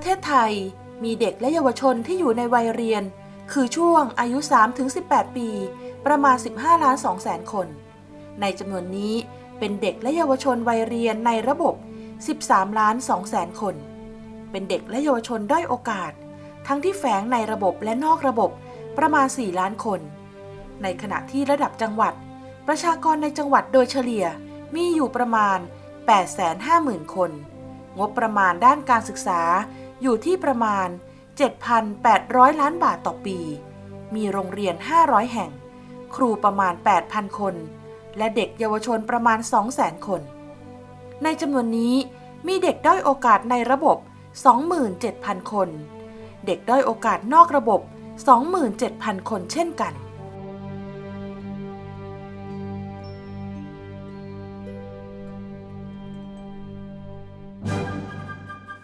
ประเทศไทยมีเด็กและเยาวชนที่อยู่ในวัยเรียน คือช่วงอายุ 3-18 ปี ประมาณ 15 ล้าน2แสนคน ในจำนวนนี้เป็นเด็กและเยาวชนวัยเรียนในระบบ 13 ล้าน2แสนคน เป็นเด็กและเยาวชนด้อยโอกาส ทั้งที่แฝงในระบบและนอกระบบประมาณ 4 ล้านคน ในขณะที่ระดับจังหวัด ประชากรในจังหวัดโดยเฉลี่ยมีอยู่ประมาณ 850,000 คน งบประมาณด้านการศึกษา อยู่ที่ประมาณ 7,800 ล้านบาทต่อปี มีโรงเรียน 500 แห่ง ครูประมาณ 8,000 คน และเด็กเยาวชนประมาณ 200,000 คน ในจำนวนนี้มีเด็กด้อยโอกาสในระบบ 27,000 คน เด็กด้อยโอกาสนอกระบบ 27,000 คนเช่นกัน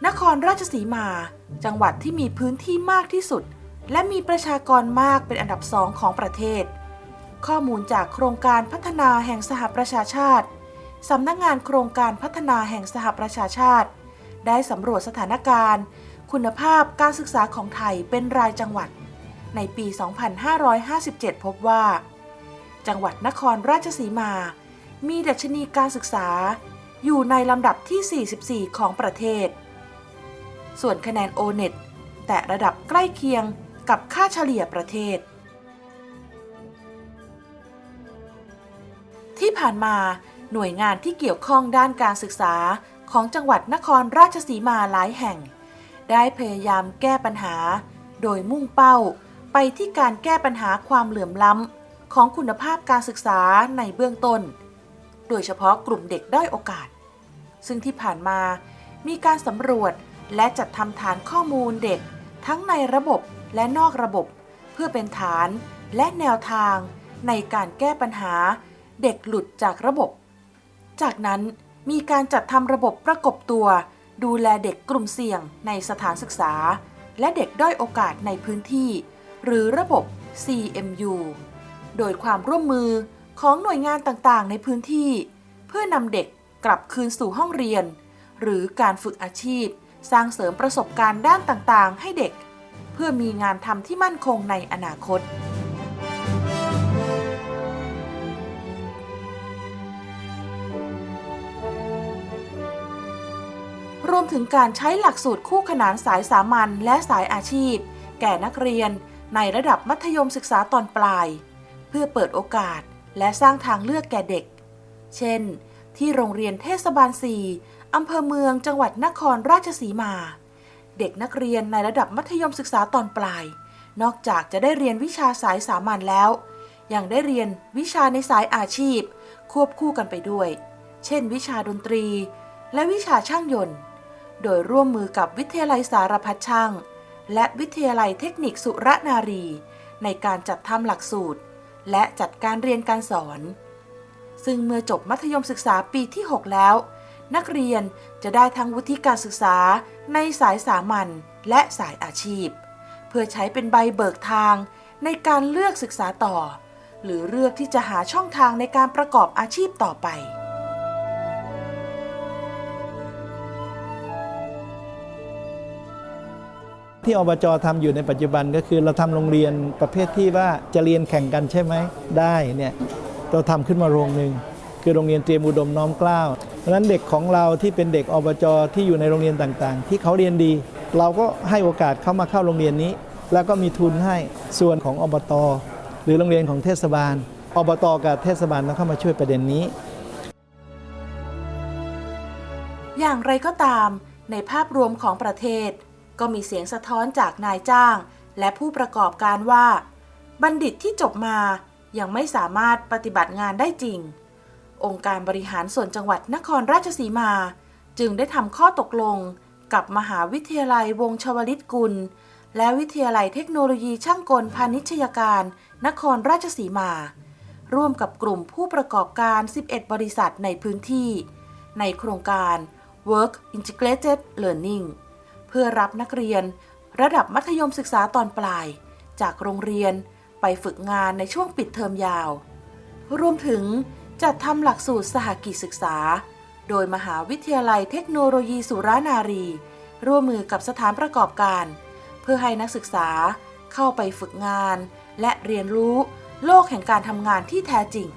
นครราชสีมา จังหวัดที่มีพื้นที่มากที่สุด และมีประชากรมากเป็นอันดับสองของประเทศ ข้อมูลจากโครงการพัฒนาแห่งสหประชาชาติ สำนักงานโครงการพัฒนาแห่งสหประชาชาติ ได้สำรวจสถานการณ์ คุณภาพการศึกษาของไทยเป็นรายจังหวัด ในปี 2557 พบว่า จังหวัดนครราชสีมา มีดัชนีการศึกษา อยู่ในลำดับที่ 44 ของประเทศ ส่วนคะแนน o n e t แต่ระดับใกล้เคียงกับค่าเฉลี่ยประเทศ ที่ผ่านมาหน่วยงานที่เกี่ยวข้องด้านการศึกษาของจังหวัดนครราชสีมาหลายแห่ง ได้พยายามแก้ปัญหา โดยมุ่งเป้าไปที่การแก้ปัญหาความเหลื่อมล้ำของคุณภาพการศึกษาในเบื้องต้น โดยเฉพาะกลุ่มเด็กด้อยโอกาส ซึ่งที่ผ่านมามีการสำรวจ และจัดทำฐานข้อมูลเด็ก ทั้งในระบบและนอกระบบ เพื่อเป็นฐานและแนวทางในการแก้ปัญหาเด็กหลุดจากระบบ จากนั้นมีการจัดทำระบบประกบตัว ดูแลเด็กกลุ่มเสี่ยงในสถานศึกษา และเด็กด้อยโอกาสในพื้นที่ หรือระบบ CMU โดยความร่วมมือของหน่วยงานต่างๆ ในพื้นที่ เพื่อนำเด็กกลับคืนสู่ห้องเรียน หรือการฝึกอาชีพ สร้างเสริมประสบการณ์ด้านต่างๆ ให้เด็ก เพื่อมีงานทำที่มั่นคงในอนาคต รวมถึงการใช้หลักสูตรคู่ขนานสายสามัญและสายอาชีพ แก่นักเรียนในระดับมัธยมศึกษาตอนปลาย เพื่อเปิดโอกาสและสร้างทางเลือกแก่เด็ก เช่น ที่โรงเรียนเทศบาล 4 อำเภอเมืองจังหวัดนครราชสีมา เด็กนักเรียนในระดับมัธยมศึกษาตอนปลาย นอกจากจะได้เรียนวิชาสายสามัญแล้ว ยังได้เรียนวิชาในสายอาชีพ ควบคู่กันไปด้วย เช่น วิชาดนตรี และวิชาช่างยนต์ โดยร่วมมือกับวิทยาลัยสารพัดช่าง และวิทยาลัยเทคนิคสุรนารี ในการจัดทำหลักสูตร และจัดการเรียนการสอน ซึ่งเมื่อจบมัธยมศึกษาปีที่ 6 แล้ว นักเรียนจะได้ทั้งวุฒิการศึกษาในสายสามัญและสายอาชีพ เพื่อใช้เป็นใบเบิกทางในการเลือกศึกษาต่อ หรือเลือกที่จะหาช่องทางในการประกอบอาชีพต่อไป ที่อบจทำอยู่ในปัจจุบันก็คือเราทำโรงเรียนประเภทที่ว่าจะเรียนแข่งกันใช่ไหมได้เนี่ยเราทำขึ้นมาโรงหนึ่ง คือโรงเรียนเตรียมอุดมน้อมเกล้าเพราะฉะนั้นเด็กของเราที่เป็นเด็กอบจที่อยู่ในโรงเรียนต่างๆ ที่เขาเรียนดี เราก็ให้โอกาสเขามาเข้าโรงเรียนนี้ แล้วก็มีทุนให้ส่วนของอบต หรือโรงเรียนของเทศบาล อบตกับเทศบาลต้องเข้ามาช่วยประเด็นนี้ อย่างไรก็ตามในภาพรวมของประเทศ ก็มีเสียงสะท้อนจากนายจ้าง และผู้ประกอบการว่า บัณฑิตที่จบมายังไม่สามารถปฏิบัติงานได้จริง องค์การบริหารส่วนจังหวัดนครราชสีมา จึงได้ทำข้อตกลงกับมหาวิทยาลัยวงชวลิตกุล และวิทยาลัยเทคโนโลยีช่างกลพาณิชยการ นครราชสีมา ร่วมกับกลุ่มผู้ประกอบการ 11 บริษัทในพื้นที่ ในโครงการ Work Integrated Learning เพื่อรับนักเรียนระดับมัธยมศึกษาตอนปลาย จากโรงเรียนไปฝึกงานในช่วงปิดเทอมยาว รวมถึง จัดทำหลักสูตรสหกิจศึกษา โดยมหาวิทยาลัยเทคโนโลยีสุรานารี ร่วมมือกับสถานประกอบการ เพื่อให้นักศึกษาเข้าไปฝึกงาน และเรียนรู้โลกแห่งการทำงานที่แท้จริง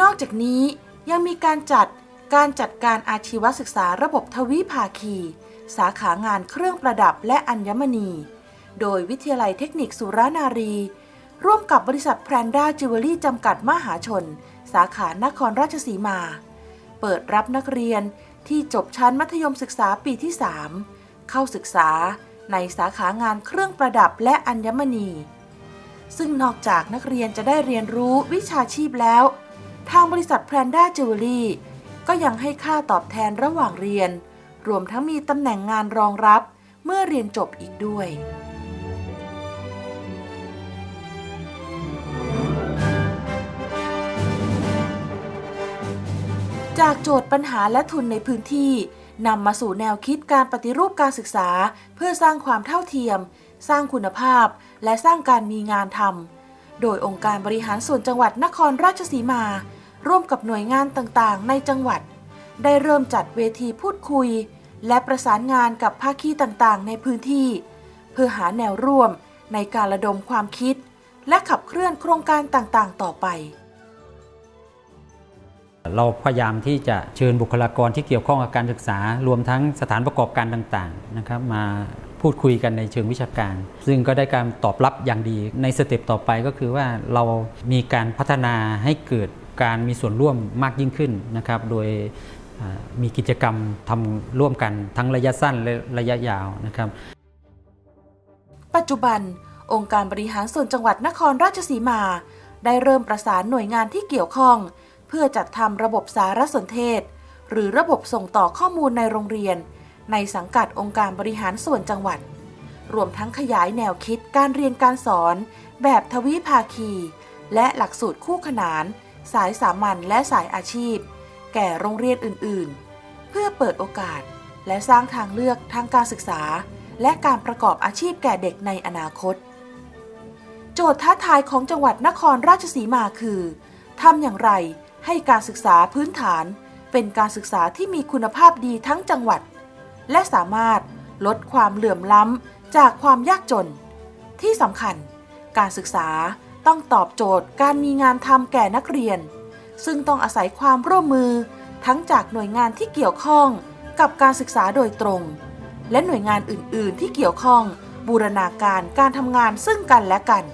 นอกจากนี้ยังมีการจัดการจัดการอาชีวศึกษาระบบทวิภาคี สาขางานเครื่องประดับและอัญมณี โดยวิทยาลัยเทคนิคสุรานารี ร่วมกับบริษัทแพรนด้าจิวเวลรี่จำกัดมหาชน สาขานครราชสีมา เปิดรับนักเรียนที่จบชั้นมัธยมศึกษาปีที่ 3 เข้าศึกษาในสาขางานเครื่องประดับและอัญมณี ซึ่งนอกจากนักเรียนจะได้เรียนรู้วิชาชีพแล้ว ทางบริษัทแพรนด้าจิวเวลรี่ก็ยังให้ค่าตอบแทนระหว่างเรียน รวมทั้งมีตำแหน่งงานรองรับเมื่อเรียนจบอีกด้วย จากโจทย์ปัญหาและทุนในพื้นที่นำมาสู่แนวคิดการปฏิรูปการศึกษา เพื่อสร้างความเท่าเทียม สร้างคุณภาพ และสร้างการมีงานทำโดยองค์การบริหารส่วนจังหวัดนครราชสีมา ร่วมกับหน่วยงานต่างๆ ในจังหวัด ได้เริ่มจัดเวทีพูดคุย และประสานงานกับภาคีต่างๆ ในพื้นที่ เพื่อหาแนวร่วมในการระดมความคิด และขับเคลื่อนโครงการต่างๆ ต่อไป เราพยายามที่จะเชิญบุคลากรที่เกี่ยวข้องกับการศึกษา รวมทั้งสถานประกอบการต่างๆนะครับมาพูดคุยกันในเชิงวิชาการ ซึ่งก็ได้การตอบรับอย่างดีในสเต็ปต่อไปก็คือว่าเรามีการพัฒนาให้เกิดการมีส่วนร่วมมากยิ่งขึ้นนะครับ โดยมีกิจกรรมทำร่วมกันทั้งระยะสั้นและระยะยาวนะครับ ปัจจุบัน องค์การบริหารส่วนจังหวัดนครราชสีมา ได้เริ่มประสานหน่วยงานที่เกี่ยวข้อง เพื่อจัดทำระบบสารสนเทศ หรือระบบส่งต่อข้อมูลในโรงเรียน ในสังกัดองค์การบริหารส่วนจังหวัด รวมทั้งขยายแนวคิดการเรียนการสอน แบบทวิภาคี และหลักสูตรคู่ขนาน สายสามัญและสายอาชีพ แก่โรงเรียนอื่น ๆ เพื่อเปิดโอกาส และสร้างทางเลือกทางการศึกษา และการประกอบอาชีพแก่เด็กในอนาคต โจทย์ท้าทายของจังหวัดนครราชสีมาคือทำอย่างไร ให้การศึกษาพื้นฐานเป็นการศึกษาที่มีคุณภาพดีทั้งจังหวัด และสามารถลดความเหลื่อมล้ำจากความยากจน ที่สำคัญ การศึกษาต้องตอบโจทย์การมีงานทำแก่นักเรียน ซึ่งต้องอาศัยความร่วมมือทั้งจากหน่วยงานที่เกี่ยวข้องกับการศึกษาโดยตรง และหน่วยงานอื่น ๆ ที่เกี่ยวข้องบูรณาการการทำงานซึ่งกันและกัน